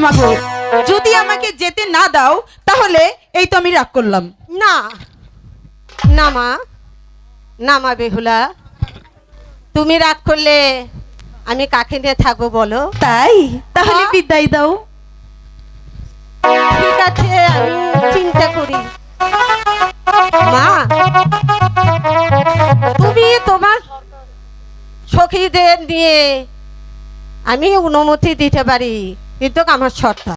ক্ষমা করো যদি আমাকে যেতে না দাও তাহলে এই তো আমি রাগ করলাম। না। না মা। না মা বেহুলা। তুমি রাগ করলে আমি কাকে নিয়ে থাকব বলো? তাই? তাহলে বিদায় দাও। ঠিক আছে আমি চিন্তা করি। মা তুমি তোমার সখীদের নিয়ে আমি অনুমতি দিতে পারি। কিন্তু আমার শর্ত